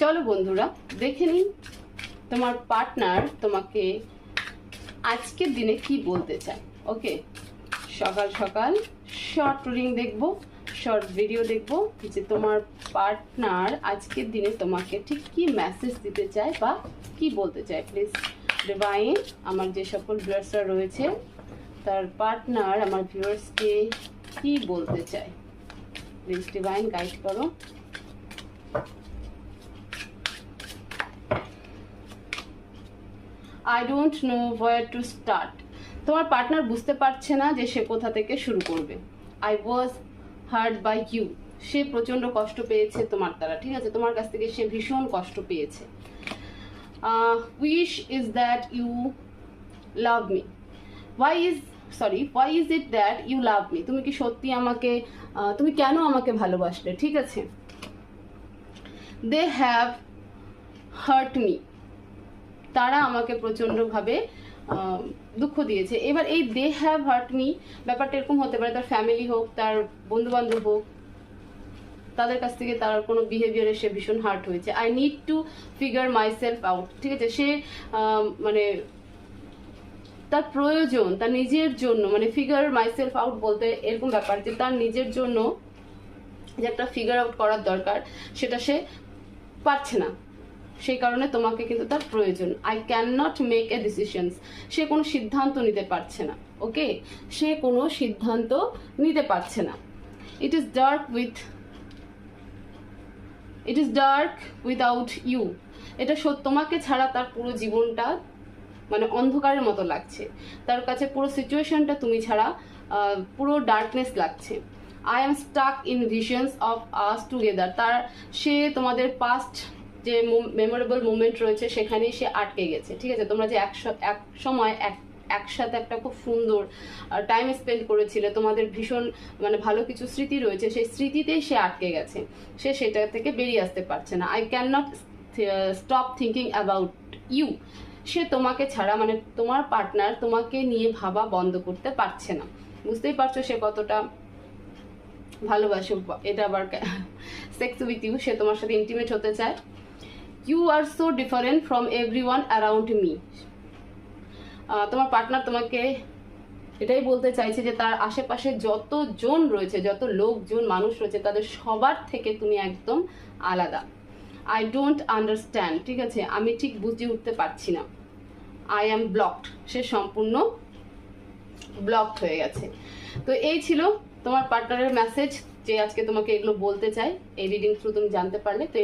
চলো বন্ধুরা, দেখে নিন তোমার পার্টনার তোমাকে আজকের দিনে কি বলতে চায়। ওকে সকাল সকাল শর্ট রিং দেখব শর্ট ভিডিও দেখব যে তোমার পার্টনার আজকের দিনে তোমাকে ঠিক কি মেসেজ দিতে চায় বা কি বলতে চায়। প্লিজ ডিভাইন আমার যে সকল ভিউয়ার্সরা রয়েছে, তার পার্টনার আমার ভিউয়ার্সকে কি বলতে চায়? প্লিজ ডিভাইন গাইড করো। I don't know where to start তোমার পার্টনার বুঝতে পারছে না যে সে কোথা থেকে শুরু করবে। I was hard by you সে প্রচণ্ড কষ্ট পেয়েছে তোমার দ্বারা, ঠিক আছে? তোমার কাছ থেকে সে ভীষণ কষ্ট পেয়েছে। Wish is that you love me why is sorry why is it that you love me তুমি কি সত্যি আমাকে তুমি কেন আমাকে ভালোবাসলে, ঠিক আছে? দে হ্যাভ হার্ট মি তারা আমাকে প্রচণ্ডভাবে দুঃখ দিয়েছে। এবার এই দে হ্যাভ হার্ট মি ব্যাপারটা এরকম হতে পারে, তার ফ্যামিলি হোক, তার বন্ধু বান্ধব হোক, তাদের কাছ থেকে তার কোনো বিহেভিয়ারে সে ভীষণ হার্ট হয়েছে। I need to figure myself out ঠিক আছে? সে মানে তার প্রয়োজন, তার নিজের জন্য মানে ফিগার মাই সেলফ আউট বলতে এরকম ব্যাপার যে তার নিজের জন্য যে একটা ফিগার আউট করার দরকার, সেটা সে পারছে না। সেই কারণে তোমাকে কিন্তু তার প্রয়োজন। I can not make a decisions সে কোনো সিদ্ধান্ত নিতে পারছে না, ওকে? সে কোনো সিদ্ধান্ত নিতে পারছে না। It is dark with it is dark without you এটা তোমাকে ছাড়া তার পুরো জীবনটা মানে অন্ধকারের মতো লাগছে। তার কাছে পুরো সিচুয়েশনটা তুমি ছাড়া পুরো ডার্কনেস লাগছে। I am stuck in visions of us together তার, সে তোমাদের পাস্ট যে মেমোরেবল মোমেন্ট রয়েছে, সেখানেই সে আটকে গেছে। ঠিক আছে? তোমরা যে এক সময় এক, একসাথে একটা খুব সুন্দর টাইম স্পেন্ড করেছিলে, তোমাদের ভীষণ মানে ভালো কিছু স্মৃতি রয়েছে, সেই স্মৃতিতেই সে আটকে গেছে। সে সেটা থেকে বেরিয়ে আসতে পারছে না। I can not stop thinking about you সে তোমাকে ছাড়া মানে তোমার পার্টনার তোমাকে নিয়ে ভাবা বন্ধ করতে পারছে না। বুঝতেই পারছ সে কতটা ভালোবাসে, এটা আবার সেক্স উইথ ইউ সে তোমার সাথে ইন্টিমেট হতে চায়। You are so different from everyone around me তোমার পার্টনার তোমাকে এটাই বলতে চাইছে যে তার আশেপাশে যতজন রয়েছে, যত লোকজন, মানুষ রয়েছে, তাদের সবার থেকে তুমি একদম আলাদা। আই ডোন্ট আন্ডারস্ট্যান্ড ঠিক আছে? আমি ঠিক বুঝে উঠতে পারছি না। আই অ্যাম ব্লকড সে সম্পূর্ণ ব্লকড হয়ে গেছে। তো এই ছিল তোমার পার্টনারের মেসেজ যে আজকে তোমাকে এগুলো বলতে চাই। এই রিডিং থ্রু তুমি জানতে পারলে। তো